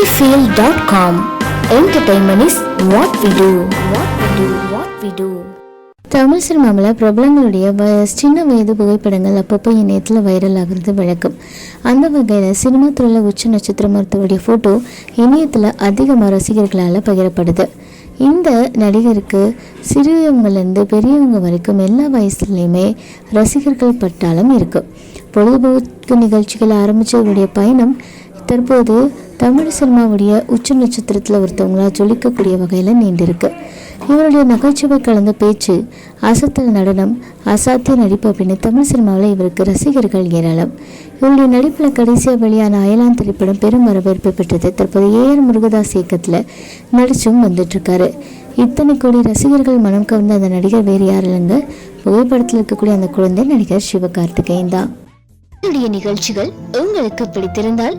sunnyfield.com Entertainment is what we do. What we do. What we do. Tamil சினிமாவில் பிரபலங்களுடைய வ சின்ன வயது புகைப்படங்கள் அப்பப்போ இணையத்தில் வைரல் ஆகிறது வழக்கம் அந்த வகையில் சினிமா துறையில் உச்ச நட்சத்திர மருத்துவருடைய ஃபோட்டோ இணையத்தில் அதிகமாக ரசிகர்களால் பகிரப்படுது இந்த நடிகருக்கு சிறியவங்கலேருந்து பெரியவங்க வரைக்கும் எல்லா வயசுலேயுமே ரசிகர்கள் பட்டாலும் இருக்குது பொழுதுபோக்கு நிகழ்ச்சிகள் ஆரம்பித்தவருடைய பயணம் தற்போது தமிழ் சினிமாவுடைய உச்ச நட்சத்திரத்தில் ஒருத்தவங்களா ஜொலிக்கக்கூடிய வகையில் நீண்டிருக்கு. இவருடைய நகைச்சுவை கலந்த பேச்சு அசத்தல் நடனம் அசாத்திய நடிப்பு அப்படின்னு தமிழ் சினிமாவில் இவருக்கு ரசிகர்கள் ஏராளம். இவருடைய நடிப்பில் கடைசியாக வெளியான அயலான் திரைப்படம் பெரும் வரவேற்பை பெற்றது. தற்போது ஏஆர் முருகதாஸ் இயக்கத்தில் நடிச்சும் வந்துட்டுருக்காரு. இத்தனை கோடி ரசிகர்கள் மனம் கவர்ந்த அந்த நடிகர் வேறு யார் இல்லைங்க? புகைப்படத்தில் இருக்கக்கூடிய அந்த குழந்தை நடிகர் சிவகார்த்திகேயன் தான். என்னுடைய நிகழ்ச்சிகள் உங்களுக்கு பிடித்திருந்தால்